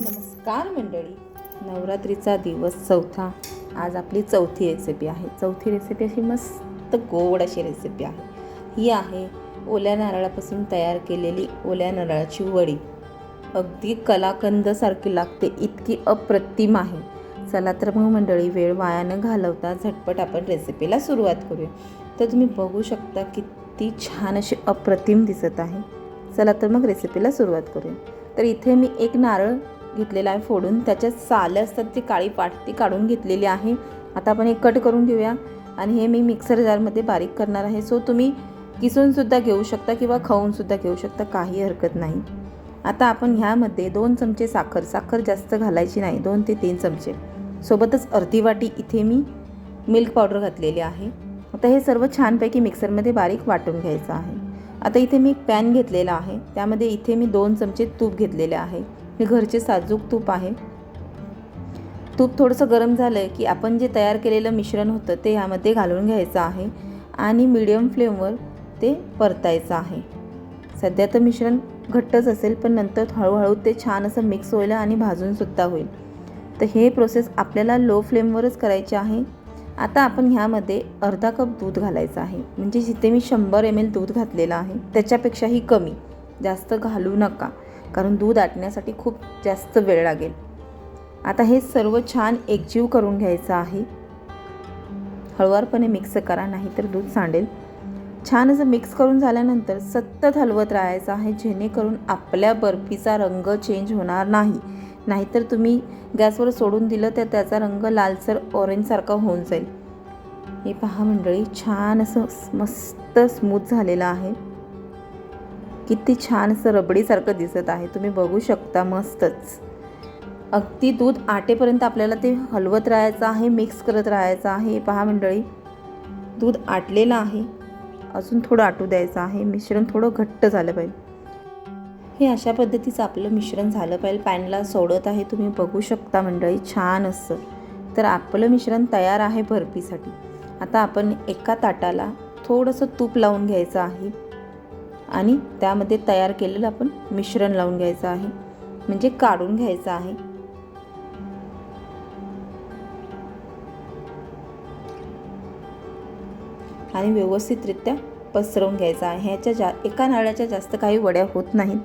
नमस्कार मंडळी. नवरात्रीचा दिवस चौथा. आज आपली चौथी रेसिपी आहे. चौथी रेसिपी अशी मस्त गोड अशी रेसिपी आहे. ही आहे ओल्या नारळापासून तयार केलेली ओल्या नारळाची वडी. अगदी कलाकंदसारखी लागते इतकी अप्रतिम आहे. चला तर मग मंडळी वेळ वाया न घालवता झटपट आपण रेसिपीला सुरुवात करूया. तर तुम्ही बघू शकता किती छान अशी अप्रतिम दिसत आहे. चला तर मग रेसिपीला सुरुवात करूया. तर इथे मी एक नारळ घेतलेला आहे फोडून. त्याच्यात सालं असतात ती काळी पाट ती काढून घेतलेली आहे. आता आपण एक कट करून घेऊया. आणि हे मी मिक्सर जारमध्ये बारीक करणार आहे. सो तुम्ही किसूनसुद्धा घेऊ शकता किंवा खाऊनसुद्धा घेऊ शकता. काही हरकत नाही. आता आपण ह्यामध्ये दोन चमचे साखर. साखर जास्त घालायची नाही. दोन ते तीन चमचे. सोबतच अर्धी वाटी इथे मी मिल्क पावडर घातलेली आहे. आता हे सर्व छानपैकी मिक्सरमध्ये बारीक वाटून घ्यायचं आहे. आता इथे मी एक पॅन घेतलेला आहे. त्यामध्ये इथे मी दोन चमचे तूप घेतलेले आहे. हे घरचे साजूक तूप आहे. तूप थोडंसं गरम झालं की आपण जे तयार केलेलं मिश्रण होतं ते ह्यामध्ये घालून घ्यायचं आहे आणि मिडियम फ्लेमवर ते परतायचं आहे. सध्या तर मिश्रण घट्टच असेल पण नंतर हळूहळू ते छान असं मिक्स होईल आणि भाजूनसुद्धा होईल. तर हे प्रोसेस आपल्याला लो फ्लेमवरच करायचे आहे. आता आपण ह्यामध्ये अर्धा कप दूध घालायचं आहे. म्हणजे जिथे मी शंभर एम एल दूध घातलेलं आहे त्याच्यापेक्षाही कमी. जास्त घालू नका. कारण दूध आटण्यासाठी खूप जास्त वेळ लागेल. आता हे सर्व छान एकजीव करून घ्यायचं आहे. हळुवारपणे मिक्स करा नाहीतर दूध सांडेल. छान असं मिक्स करून झाल्यानंतर सतत हलवत राहायचं आहे जेणेकरून आपल्या बर्फीचा रंग चेंज होणार नाही. नाहीतर तुम्ही गॅसवर सोडून दिलं तर त्याचा रंग लालसर ऑरेंजसारखा होऊन जाईल. हे पहा मंडळी छान असं मस्त स्मूथ झालेलं आहे. किती छान असं रबडीसारखं दिसत आहे. तुम्ही बघू शकता मस्तच. अगदी दूध आटेपर्यंत आपल्याला ते हलवत राहायचं आहे मिक्स करत राहायचं आहे. पहा मंडळी दूध आटलेलं आहे. अजून थोडं आटू द्यायचं आहे. मिश्रण थोडं घट्ट झालं पाहिजे. हे अशा पद्धतीचं आपलं मिश्रण झालं पाहिजे. पॅनला सोडत आहे. तुम्ही बघू शकता मंडळी छान असं. तर आपलं मिश्रण तयार आहे बर्फीसाठी. आता आपण एका ताटाला थोडंसं तूप लावून घ्यायचं आहे. आणि त्यामध्ये तयार केलेलं आपण मिश्रण लावून घ्यायचं आहे. म्हणजे काढून घ्यायचं आहे. आणि व्यवस्थितरित्या पसरवून घ्यायचा आहे. ह्याच्या जा एका नारळाच्या जास्त काही वड्या होत नाहीत.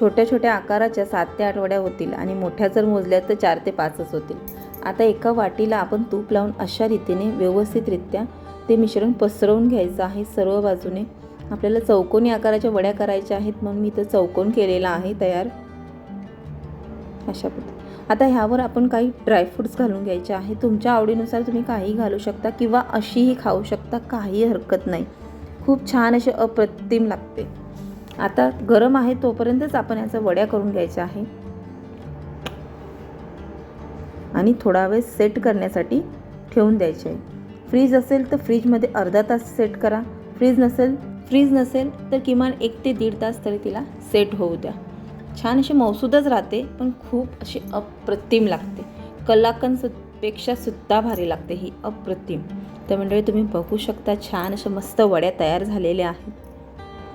छोट्या छोट्या आकाराच्या सात ते आठ वड्या होतील आणि मोठ्या जर मोजल्या तर चार ते पाचच होतील. आता एका वाटीला आपण तूप लावून अशा रीतीने व्यवस्थितरित्या ते मिश्रण पसरवून घ्यायचं आहे सर्व बाजूने. आपल्याला चौकोनी आकाराच्या वड्या करायच्या आहेत म्हणून मी इथं चौकोन केलेला आहे तयार. अशा पद्धती आता ह्यावर आपण काही ड्रायफ्रूट्स घालून घ्यायचे आहे तुमच्या आवडीनुसार तुम्ही काही घालू शकता किंवा अशीही खाऊ शकता काही हरकत नाही. खूप छान असे अप्रतिम लागते. आता गरम आहे तोपर्यंतच आपण याचा वड्या करून घ्यायच्या आहे. आणि थोडा वेळ सेट करण्यासाठी ठेवून द्यायचे आहे. फ्रीज असेल तर फ्रीजमध्ये अर्धा तास सेट करा. फ्रीज नसेल फ्रीज नसेल तर किमान एक ते दीड तास तरी तिला सेट होऊ द्या. छान अशी मौसूदच राहते पण खूप अशी अप्रतिम लागते. कलाकंदपेक्षा सुद्धा भारी लागते ही अप्रतिम. तर मंडळी तुम्ही बघू शकता छान अशा मस्त वड्या तयार झालेल्या आहेत.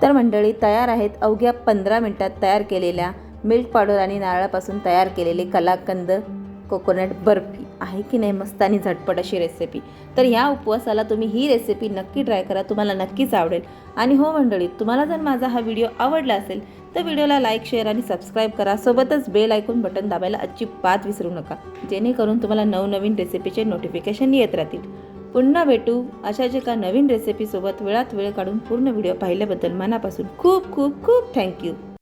तर मंडळी तयार आहेत अवघ्या पंधरा मिनटात तयार केलेल्या मिल्क पावडर आणि नारळापासून तयार केलेले कलाकंद कोकोनट बर्फी. आहे की नाही मस्त आणि झटपट अशी रेसिपी तर ह्या उपवासाला तुम्ही ही रेसिपी नक्की ट्राय करा तुम्हाला नक्कीच आवडेल. आणि हो मंडळी तुम्हाला जर माझा हा व्हिडिओ आवडला असेल तर व्हिडिओला लाईक शेअर आणि सबस्क्राईब करा. सोबतच बेल ऐकून बटन दाबायला अजिबात विसरू नका. जेणेकरून तुम्हाला नवनवीन रेसिपीचे नोटिफिकेशन येत राहतील. पुन्हा भेटू अशाच एका नवीन रेसिपीसोबत वेळात वेळ काढून पूर्ण व्हिडिओ पाहिल्याबद्दल मनापासून खूप खूप खूप थँक्यू